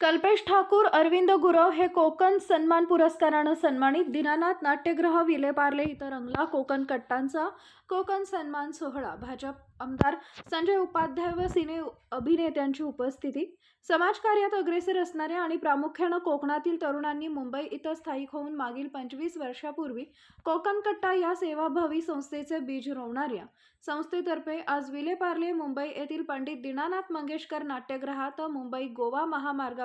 कल्पेश ठाकूर अरविंद गुरव हे कोकण सन्मान पुरस्कारानं सन्मानित दिनानाथ नाट्यगृह विलेपार्ले इथं रंगला कोकण कट्टांचा कोकण सन्मान सोहळा. भाजप आमदार संजय उपाध्याय व सिने अभिनेत्यांची उपस्थिती. समाजकार्यात अग्रेसर असणाऱ्या आणि प्रामुख्यानं कोकणातील तरुणांनी मुंबई इथं स्थायिक होऊन मागील पंचवीस वर्षापूर्वी कोकण कट्टा या सेवाभावी संस्थेचे बीज रोवणाऱ्या संस्थेतर्फे आज विलेपार्ले मुंबई येथील पंडित दीनानाथ मंगेशकर नाट्यगृहात मुंबई गोवा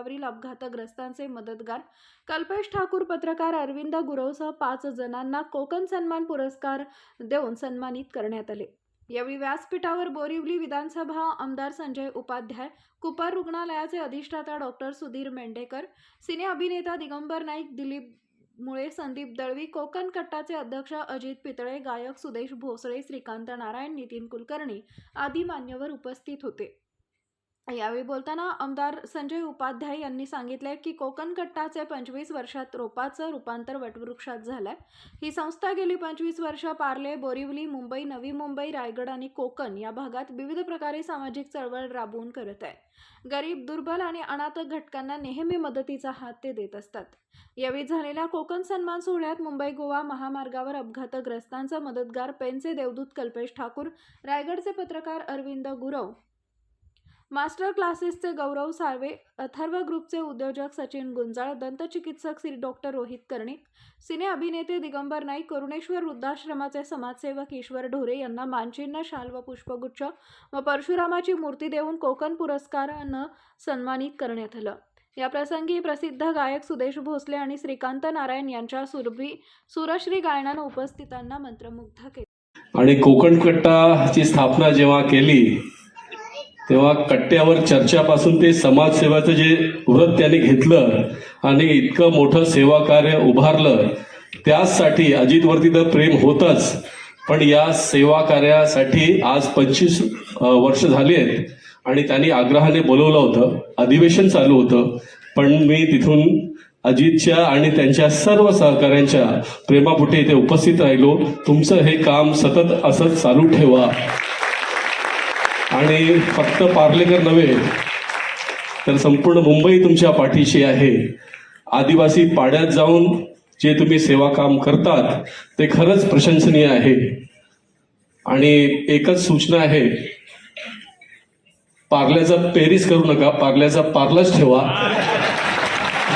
महामार्गावरील अपघातग्रस्तांचे मदतगार कल्पेश ठाकूर पत्रकार अरविंद गुरवसह पाच जणांना कोकण सन्मान पुरस्कार देऊन सन्मानित करण्यात आले. यावेळी व्यासपीठावर बोरिवली विधानसभा आमदार संजय उपाध्याय कुपर रुग्णालयाचे अधिष्ठाता डॉक्टर सुधीर मेंढेकर सिने अभिनेता दिगंबर नाईक दिलीप मुळे संदीप दळवी कोकण कट्टाचे अध्यक्ष अजित पितळे गायक सुदेश भोसळे श्रीकांत नारायण नितीन कुलकर्णी आदी मान्यवर उपस्थित होते. यावेळी बोलताना आमदार संजय उपाध्याय यांनी सांगितले की कोकण कट्टाचे पंचवीस वर्षात रोपाचं रूपांतर वटवृक्षात झालंय. ही संस्था गेली पंचवीस वर्ष पार्ले बोरिवली मुंबई नवी मुंबई रायगड आणि कोकण या भागात विविध प्रकारे सामाजिक चळवळ राबवून करत आहे. गरीब दुर्बल आणि अनाथ घटकांना नेहमी मदतीचा हात ते देत असतात. यावेळी झालेल्या कोकण सन्मान सोहळ्यात मुंबई गोवा महामार्गावर अपघातग्रस्तांचा मदतगार पेनचे देवदूत कल्पेश ठाकूर रायगडचे पत्रकार अरविंद गुरव मास्टर क्लासेसचे गौरव साळवे अथर्व ग्रुपचे उद्योजक सचिन गुंजाळ दंतचिकित्सक श्री डॉक्टर रोहित कर्णिक सिने अभिनेते दिगंबर नाईक करुणेश्वर वृद्धाश्रमाचे समाजसेवक ईश्वर ढोरे यांना मानचिन्ह शाल व पुष्पगुच्छ व परशुरामाची मूर्ती देऊन कोकण पुरस्कारानं सन्मानित करण्यात आलं. या प्रसंगी प्रसिद्ध गायक सुदेश भोसले आणि श्रीकांत नारायण यांच्या सुरभी सुरश्री गायनानं उपस्थितांना मंत्रमुग्ध केले. आणि कोकण कट्टाची स्थापना जेव्हा केली तेव्हा कट्ट्यावर चर्चापासून ते समाजसेवाचं जे व्रत त्याने घेतलं आणि इतकं मोठं सेवा कार्य उभारलं त्याचसाठी अजितवरती तर प्रेम होतच. पण या सेवा कार्यासाठी आज पंचवीस वर्ष झाली आहेत आणि त्यांनी आग्रहाने बोलवलं होतं अधिवेशन चालू होतं. पण मी तिथून अजितच्या आणि त्यांच्या सर्व सहकाऱ्यांच्या प्रेमापुटे इथे उपस्थित राहिलो. तुमचं हे काम सतत असंच चालू ठेवा. आणि फक्त पार्लेकर नव्हे तर संपूर्ण मुंबई तुमच्या पाठीशी आहे. आदिवासी पाड्यात जाऊन जे तुम्ही सेवा काम करतात ते खरंच प्रशंसनीय आहे. आणि एकच सूचना आहे पार्ल्याचा पेरिस करू नका पार्ल्याचा पार्लाच ठेवा.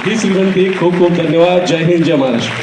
हीच विनंती. खूप खूप धन्यवाद. जय हिंद जय महाराष्ट्र.